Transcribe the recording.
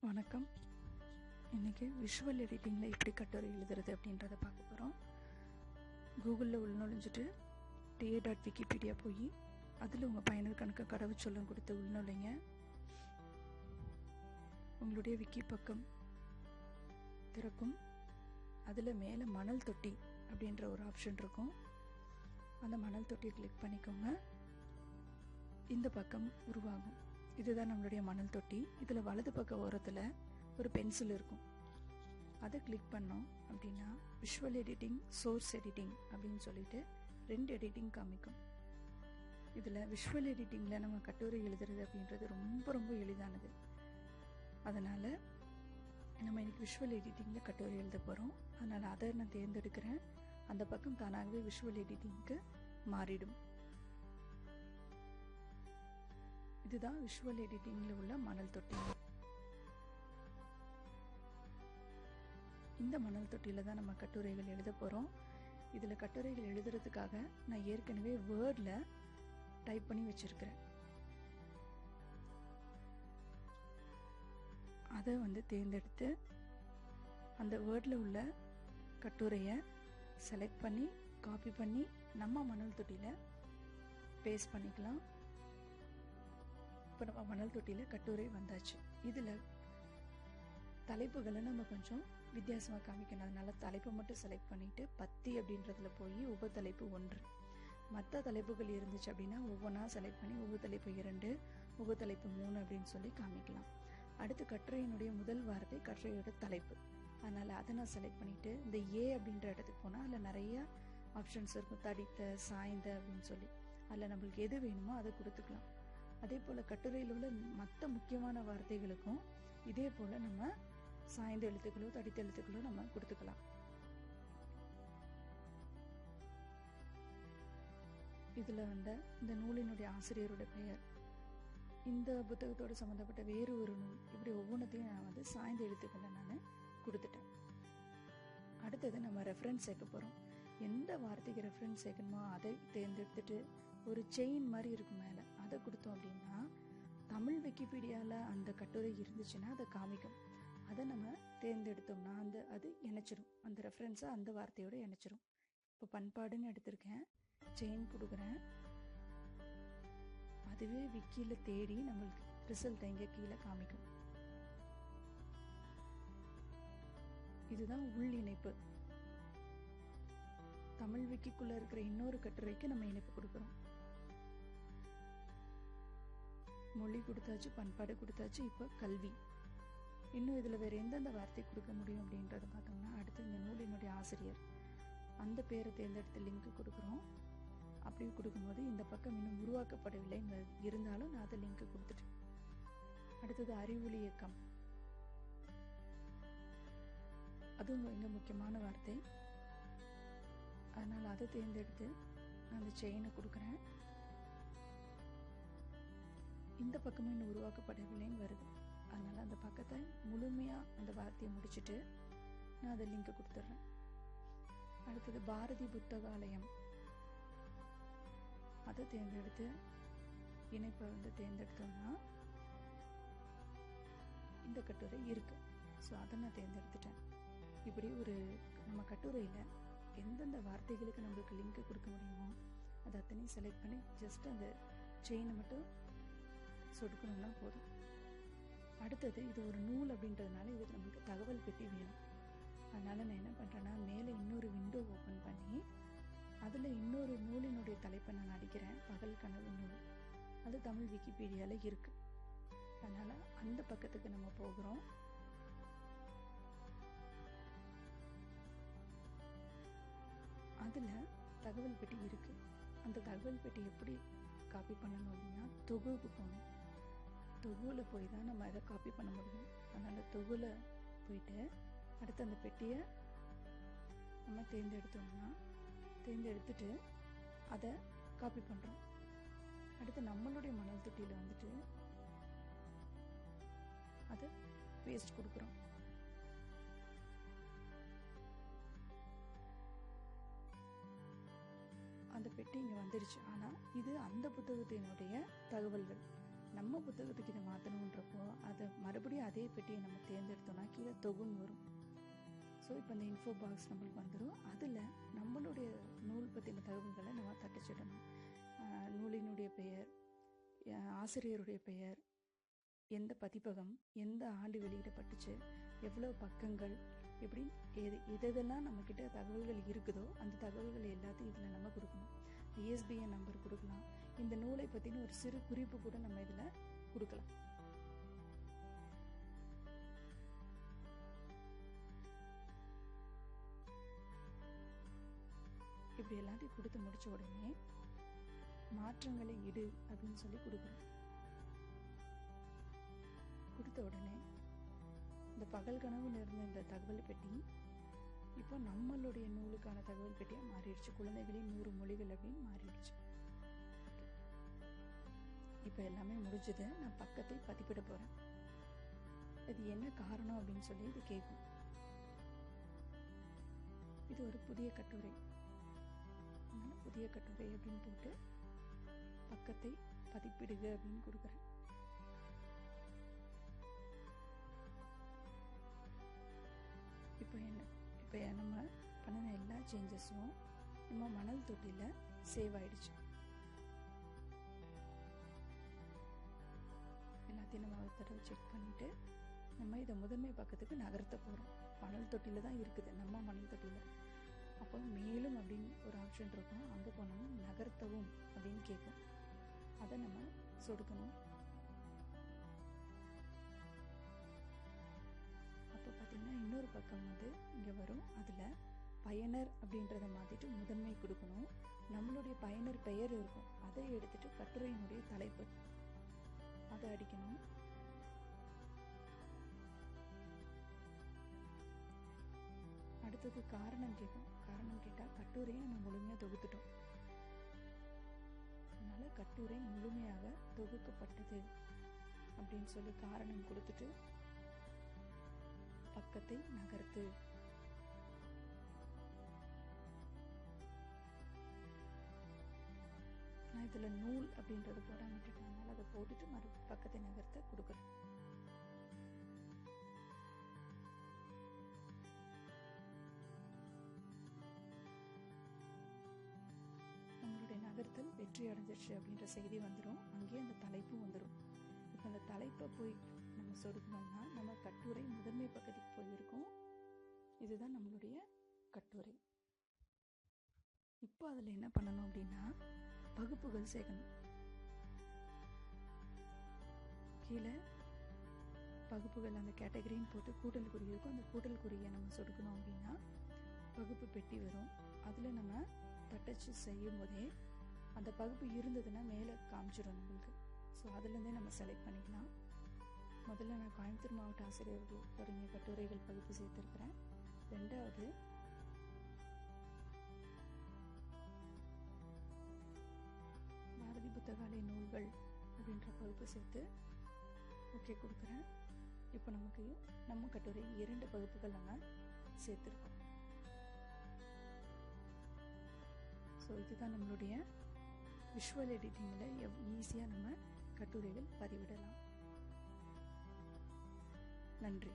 வணக்கம். இன்றைக்கி விஷுவல் எடிட்டிங்கில் எப்படி கட்டுரை எழுதுறது அப்படின்றத பார்க்க போகிறோம் கூகுளில் உள்நுழைஞ்சிட்டு டே டாட் விக்கிபீடியா போய் அதில் உங்கள் பயனர் கணக்கு கடவுச்சொல்லம் கொடுத்து உள்நுழைங்க. உங்களுடைய விக்கி பக்கம் திறக்கும். அதில் மேலே மணல் தொட்டி அப்படின்ற ஒரு ஆப்ஷன் இருக்கும். அந்த மணல் தொட்டியை கிளிக் பண்ணிக்கோங்க. இந்த பக்கம் உருவாகும். இதுதான் நம்மளுடைய மணல் தொட்டி. இதில் வலது பக்க ஓரத்தில் ஒரு பென்சில் இருக்கும். அதை கிளிக் பண்ணோம் அப்படின்னா விஷுவல் எடிட்டிங் சோர்ஸ் எடிட்டிங் அப்படின்னு சொல்லிட்டு ரெண்டு எடிட்டிங் காமிக்கும். இதில் விஷுவல் எடிட்டிங்கில் நம்ம கட்டுரை எழுதுறது அப்படின்றது ரொம்ப ரொம்ப எளிதானது. அதனால் நம்ம இன்னைக்கு விஷுவல் எடிட்டிங்கில் கட்டுரை எழுத போகிறோம் அதனால் அதை நான் தேர்ந்தெடுக்கிறேன். அந்த பக்கம் தானாகவே விஷுவல் எடிட்டிங்க்கு மாறிடும். இதுதான் விஷுவல் எடிட்டிங்கில் உள்ள மணல் தொட்டி. இந்த மணல் தொட்டியில் தான் நம்ம கட்டுரைகள் எழுத போகிறோம் இதில் கட்டுரைகள் எழுதுறதுக்காக நான் ஏற்கனவே வேர்டில் டைப் பண்ணி வச்சுருக்கிறேன். அதை வந்து தேர்ந்தெடுத்து அந்த வேர்டில் உள்ள கட்டுரையை செலக்ட் பண்ணி காப்பி பண்ணி நம்ம மணல் தொட்டியில் பேஸ்ட் பண்ணிக்கலாம். இப்போ நம்ம மணல் தொட்டியில் கட்டுரை வந்தாச்சு. இதில் தலைப்புகளை நம்ம கொஞ்சம் வித்தியாசமாக காமிக்கணும். அதனால தலைப்பை மட்டும் செலக்ட் பண்ணிட்டு பத்தி அப்படின்றதுல போய் உப தலைப்பு ஒன்று. மற்ற தலைப்புகள் இருந்துச்சு அப்படின்னா ஒவ்வொன்றா செலக்ட் பண்ணி உப தலைப்பு இரண்டு உப தலைப்பு மூணு அப்படின்னு சொல்லி காமிக்கலாம். அடுத்து கட்டுரையினுடைய முதல் வார்த்தை கட்டுரையோட தலைப்பு. அதனால் அதை நான் செலக்ட் பண்ணிவிட்டு இந்த ஏ அப்படின்ற இடத்துக்கு போனால் அதில் நிறைய ஆப்ஷன்ஸ் இருக்கும். தடித்த சாய்ந்த அப்படின்னு சொல்லி. அதில் நம்மளுக்கு எது வேணுமோ அதை கொடுத்துக்கலாம். அதே போல் கட்டுரையில் உள்ள மற்ற முக்கியமான வார்த்தைகளுக்கும் இதே போல் நம்ம சாய்ந்த எழுத்துக்களோ தடித்த எழுத்துக்களோ நம்ம கொடுத்துக்கலாம். இதில் வந்த இந்த நூலினுடைய ஆசிரியரோட பெயர். இந்த புத்தகத்தோடு சம்மந்தப்பட்ட வேறு ஒரு நூல். இப்படி ஒவ்வொன்றத்தையும் நான் வந்து சாய்ந்த எழுத்துக்களை நான் கொடுத்துட்டேன். அடுத்தது நம்ம ரெஃபரன்ஸ் சேர்க்க போகிறோம் எந்த வார்த்தைக்கு ரெஃபரன்ஸ் சேர்க்கணுமோ அதை தேர்ந்தெடுத்துட்டு ஒரு செயின் மாதிரி இருக்கும் மேலே அதை கொடுத்தோம் அப்படின்னா தமிழ் விக்கிபீடியாவில் அந்த கட்டுரை இருந்துச்சுன்னா அதை காமிக்கும். அதை நம்ம தேர்ந்தெடுத்தோம்னா அந்த அது இணைச்சிரும். அந்த ரெஃபரன்ஸை அந்த வார்த்தையோட இணைச்சிரும். இப்போ பண்பாடுன்னு எடுத்திருக்கேன். செயின் கொடுக்குறேன். அதுவே விக்கியில் தேடி நம்மளுக்கு ரிசல்ட் இங்கே கீழே காமிக்கும். இதுதான் உள் இணைப்பு. தமிழ் விக்கிக்குள்ள இருக்கிற இன்னொரு கட்டுரைக்கு நம்ம இணைப்பு கொடுக்குறோம். மொழி கொடுத்தாச்சு பண்பாடு கொடுத்தாச்சு இப்போ கல்வி. இன்னும் இதில் வேறு எந்தெந்த வார்த்தை கொடுக்க முடியும் அப்படின்றத பார்த்தோம்னா அடுத்து இந்த நூலினுடைய ஆசிரியர். அந்த பேரை தேர்ந்தெடுத்து லிங்க் கொடுக்குறோம். அப்படி கொடுக்கும்போது இந்த பக்கம் இன்னும் உருவாக்கப்படவில்லை. இருந்தாலும் நான் அதை லிங்க் கொடுத்துட்டேன் அடுத்தது அறிவொளி இயக்கம். அதுவும் இங்கே முக்கியமான வார்த்தை. அதனால் அதை தேர்ந்தெடுத்து நான் அந்த செயினை கொடுக்குறேன். இந்த பக்கமும் இன்னும் உருவாக்கப்படவில்லைன்னு வருது. அதனால் அந்த பக்கத்தை முழுமையாக அந்த வார்த்தையை முடிச்சுட்டு நான் அதை லிங்க் கொடுத்துட்றேன். அடுத்தது பாரதி புத்தகாலயம். அதை தேர்ந்தெடுத்து இணைப்பை வந்து தேர்ந்தெடுத்தோம்னா இந்த கட்டுரை இருக்கு. ஸோ அதை நான் தேர்ந்தெடுத்துட்டேன். இப்படி ஒரு நம்ம கட்டுரையில் எந்தெந்த வார்த்தைகளுக்கு நம்மளுக்கு லிங்க் கொடுக்க முடியுமோ அதை அத்தனையும் செலக்ட் பண்ணி ஜஸ்ட் அந்த செயினை மட்டும் சொடுக்கணும்னா போதும். அடுத்தது இது ஒரு நூல் அப்படின்றதுனால இதுக்கு நமக்கு தகவல் பெட்டி வேணும். அதனால் நான் என்ன பண்ணுறேன்னா மேலே இன்னொரு விண்டோ ஓப்பன் பண்ணி அதில் இன்னொரு நூலினுடைய தலைப்பை நான் அடிக்கிறேன். பகல் கனவு நூல். அது தமிழ் விக்கிபீடியாவில் இருக்குது அதனால் அந்த பக்கத்துக்கு நம்ம போகிறோம். அதில் தகவல் பெட்டி இருக்குது அந்த தகவல் பெட்டி எப்படி காப்பி பண்ணணும் அப்படின்னா தொகுப்பு போகணும். தொகுவில் போய் தான் நம்ம அதை காப்பி பண்ண முடியும். அதனால் தொகுவில் போயிட்டு அடுத்து அந்த பெட்டியை நம்ம தேர்ந்தெடுத்தோம்னா தேர்ந்தெடுத்துட்டு அதை காப்பி பண்ணுறோம் அடுத்து நம்மளுடைய மணல் தொட்டியில் வந்துட்டு அதை பேஸ்ட் கொடுக்குறோம். அந்த பெட்டி இங்கே வந்துருச்சு. ஆனால் இது அந்த புத்தகத்தினுடைய தகவல்கள். நம்ம புத்தகத்துக்கு இதை மாற்றணுன்றப்போ அதை மறுபடியும் அதே பெட்டியை நம்ம தேர்ந்தெடுத்தோம்னா கீழே தொகுன்னு வரும். ஸோ இப்போ இந்த இன்ஃபோ பாக்ஸ் நம்மளுக்கு வந்துடும் அதில் நம்மளுடைய நூல் பற்றின தகவல்களை நம்ம தட்டச்சிடணும். நூலினுடைய பெயர் ஆசிரியருடைய பெயர் எந்த பதிப்பகம் எந்த ஆண்டு வெளியிடப்பட்டுச்சு எவ்வளோ பக்கங்கள் எப்படி எது எதெல்லாம் நம்மக்கிட்ட தகவல்கள் இருக்குதோ அந்த தகவல்கள் எல்லாத்தையும் இதில் நம்ம கொடுக்கணும். ஐஎஸ்பிஎன் நம்பர் கொடுக்கலாம். இந்த நூலை பற்றின ஒரு சிறு குறிப்பு கூட நம்ம இதில் கொடுக்கலாம். இப்படி எல்லாத்தையும் கொடுத்து முடிச்ச உடனே மாற்றங்களை இடு அப்படின்னு சொல்லி கொடுக்குறோம் கொடுத்த உடனே இந்த பகல் கனவுல இருந்த இந்த தகவல் பெட்டி இப்போ நம்மளுடைய நூலுக்கான தகவல் பெட்டியாக மாறிடுச்சு. குழந்தைகளின் நூறு மொழிகள் அப்படின்னு மாறிடுச்சு. இப்போ எல்லாமே முடிஞ்சது. நான் பக்கத்தை பதிப்பிட போகிறேன் இது என்ன காரணம் அப்படின்னு சொல்லி இது கேட்கும். இது ஒரு புதிய கட்டுரை. புதிய கட்டுரை அப்படின்னு போட்டு பக்கத்தை பதிப்பிடுக அப்படின்னு கொடுக்குறேன். இப்போ என்ன இப்போ நம்ம பண்ணின எல்லா சேஞ்சஸும் நம்ம மணல் தொட்டியில் சேவ் ஆயிடுச்சு. எல்லாத்தையும் நம்ம ஒரு தடவை செக் பண்ணிவிட்டு நம்ம இதை முதன்மை பக்கத்துக்கு நகர்த்த போகிறோம் மணல் தொட்டியில் தான் இருக்குது. நம்ம மணல் தொட்டியில். அப்போ மேலும் அப்படின்னு ஒரு ஆப்ஷன் இருக்கும். அங்கே போனோம்னா நகர்த்தவும் அப்படின்னு கேட்கும். அதை நம்ம சொடுக்கணும். அப்போ பார்த்தீங்கன்னா இன்னொரு பக்கம் வந்து இங்கே வரும். அதில் பயனர் அப்படின்றத மாற்றிட்டு முதன்மை கொடுக்கணும். நம்மளுடைய பயனர் பெயர் இருக்கும். அதை எடுத்துட்டு கட்டுரையினுடைய தலைப்பு. அதை அடிக்கணும். அடுத்தது காரணம் கேட்கும். காரணம் கேட்டால் கட்டுரையை நம்ம முழுமையாக தொகுத்துட்டோம். அதனால் கட்டுரை முழுமையாக தொகுக்கப்பட்டது அப்படின்னு சொல்லி காரணம் கொடுத்துட்டு பக்கத்தை நகர்த்து. இதில் நூல் அப்படின்றது போடாம விட்டுட்டேன் அதை போட்டுட்டு மறு பக்கத்தை நகர்த்த கொடுக்குறோம் நம்மளுடைய நகர்த்தல் வெற்றி அடைஞ்சிருச்சு அப்படின்ற செய்தி வந்துடும் அங்கேயே அந்த தலைப்பும் வந்துடும் இப்போ அந்த தலைப்பை போய் நம்ம சொருக்கணும்னா நம்ம கட்டுரை முதன்மை பகுதிக்கு போயிருக்கோம். இதுதான் நம்மளுடைய கட்டுரை. இப்போ அதில் என்ன பண்ணணும் அப்படின்னா வகுப்புகள் சேர்க்கணும் கீழே வகுப்புகள் அந்த கேட்டகரின்னு போட்டு கூட்டல் குறி இருக்கும் அந்த கூட்டல் குறியை நம்ம சொடுக்கணும் அப்படின்னா வகுப்பு பெட்டி வரும். அதில் நம்ம தட்டச்சு செய்யும் போதே அந்த பகுப்பு இருந்ததுன்னா மேலே காமிச்சிடும் நம்மளுக்கு. ஸோ அதுலேருந்தே நம்ம செலக்ட் பண்ணிக்கலாம். முதல்ல நான் கோயம்புத்தூர் மாவட்ட ஆசிரியர்கள் தொடங்கிய கட்டுரைகள் பகுப்பு சேர்த்துருக்கிறேன். ரெண்டாவது அப்படின்ற பகுப்பு சேர்த்து ஓகே கொடுக்குறேன். இப்போ நமக்கு நம்ம கட்டுரை இரண்டு பகுப்புகள் நம்ம சேர்த்துருக்கோம். ஸோ இதுதான் நம்மளுடைய விஷுவல் எடிட்டிங்கில் எவ் ஈஸியாக நம்ம கட்டுரைகள் பதிவிடலாம். நன்றி.